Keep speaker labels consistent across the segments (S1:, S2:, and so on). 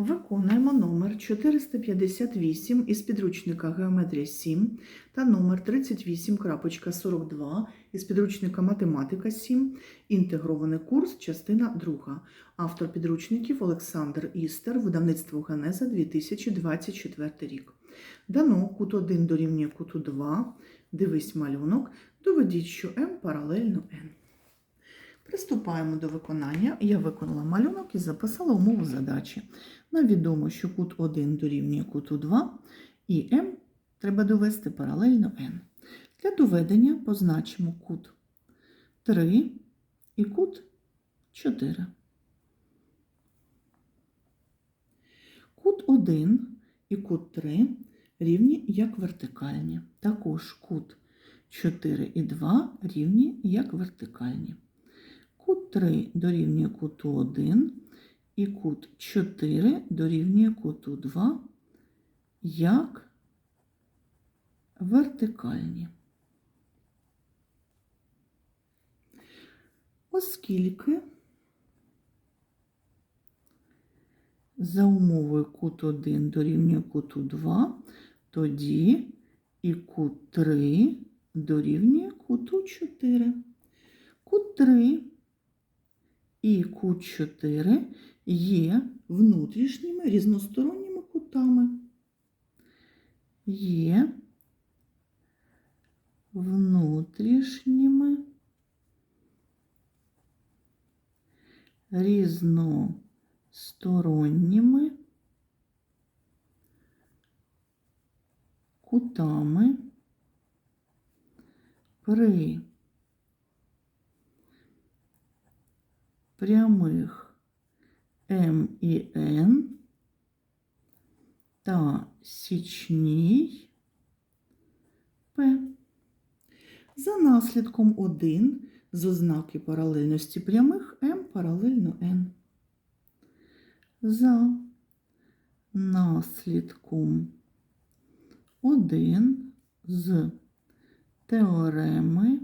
S1: Виконуємо номер 458 із підручника Геометрія 7 та номер 38.42 із підручника Математика 7, інтегрований курс, частина 2. Автор підручників Олександр Істер, видавництво Генеза 2024 рік. Дано кут 1 дорівнює куту 2. Дивись малюнок. Доведіть, що М паралельно N. Приступаємо до виконання. Я виконала малюнок і записала умову задачі. Нам відомо, що кут 1 дорівнює куту 2 і М треба довести паралельно N. Для доведення позначимо кут 3 і кут 4. Кут 1 і кут 3 рівні як вертикальні. Також кут 4 і 2 рівні як вертикальні. Кут 3 дорівнює куту 1 і кут 4 дорівнює куту 2 як вертикальні. Оскільки за умовою кут 1 дорівнює куту 2, тоді і кут 3 дорівнює куту 4. Кут 3 і кут 4 є внутрішніми різносторонніми кутами. Є внутрішніми різносторонніми кутами при прямих М і Н та січній П. За наслідком 1 з ознаки паралельності прямих М паралельно N. За наслідком 1 з теореми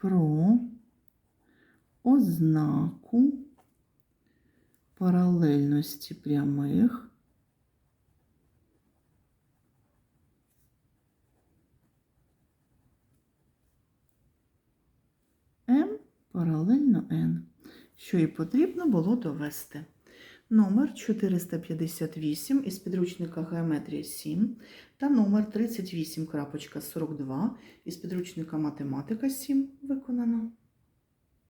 S1: про ознаку паралельності прямих М паралельно N, що і потрібно було довести. Номер 458 із підручника Геометрія 7 та номер 38.42 із підручника Математика 7 виконано.